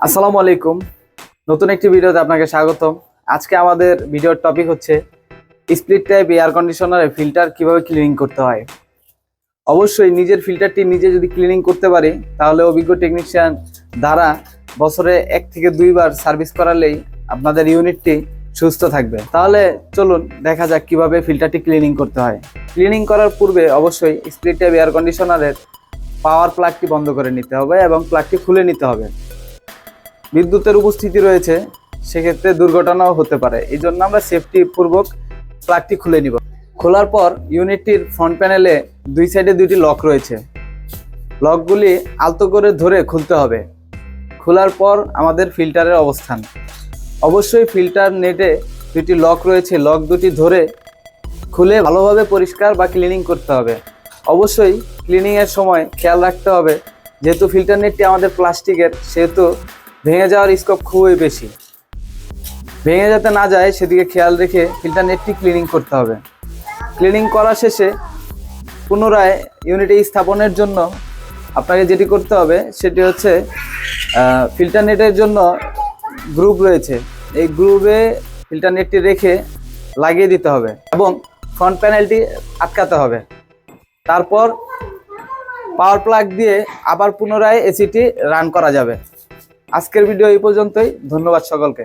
আসসালামু আলাইকুম। নতুন একটি ভিডিওতে আপনাকে স্বাগতম। আজকে আমাদের ভিডিওর টপিক হচ্ছে স্প্লিট টাইপ এয়ার কন্ডিশনারে ফিল্টার কীভাবে ক্লিনিং করতে হয়। অবশ্যই নিজের ফিল্টারটি নিজে যদি ক্লিনিং করতে পারি, তাহলে অভিজ্ঞ টেকনিশিয়ান দ্বারা বছরে এক থেকে দুইবার সার্ভিস করালেই আপনাদের ইউনিটটি সুস্থ থাকবে। তাহলে চলুন দেখা যাক কীভাবে ফিল্টারটি ক্লিনিং করতে হয়। ক্লিনিং করার পূর্বে অবশ্যই স্প্লিট টাইপ এয়ার কন্ডিশনারের পাওয়ার প্লাগটি বন্ধ করে নিতে হবে এবং প্লাগটি খুলে নিতে হবে। বিদ্যুতের উপস্থিতি রয়েছে, সেক্ষেত্রে দুর্ঘটনাও হতে পারে। এই জন্য আমরা সেফটি পূর্বক প্লাগটি খুলে নিব। খোলার পর ইউনিটটির ফ্রন্ট প্যানেলে দুই সাইডে দুইটি লক রয়েছে। লকগুলি আলতো করে ধরে খুলতে হবে। খোলার পর আমাদের ফিল্টারের অবস্থান। অবশ্যই ফিল্টার নেটে দুটি লক রয়েছে। লক দুটি ধরে খুলে ভালোভাবে পরিষ্কার বা ক্লিনিং করতে হবে। অবশ্যই ক্লিনিংয়ের সময় খেয়াল রাখতে হবে। যেহেতু ফিল্টার নেটটি আমাদের প্লাস্টিকের সেহেতু ভেঙে যাওয়ার স্কোপ খুবই বেশি। ভেঙে যাতে না যায়, সেদিকে খেয়াল রেখে ফিল্টার নেটটি ক্লিনিং করতে হবে। ক্লিনিং করা শেষে পুনরায় ইউনিটে স্থাপনের জন্য আপনাকে যেটি করতে হবে, সেটি হচ্ছে ফিল্টার নেটের জন্য গ্রুপ রয়েছে। এই গ্রুপে ফিল্টার নেটটি রেখে লাগিয়ে দিতে হবে এবং ফ্রন্ট প্যানেলটি আটকাতে হবে। তারপর পাওয়ার প্লাগ দিয়ে আবার পুনরায় এসিটি রান করা যাবে। আজকের ভিডিও এই পর্যন্তই। ধন্যবাদ সকলকে।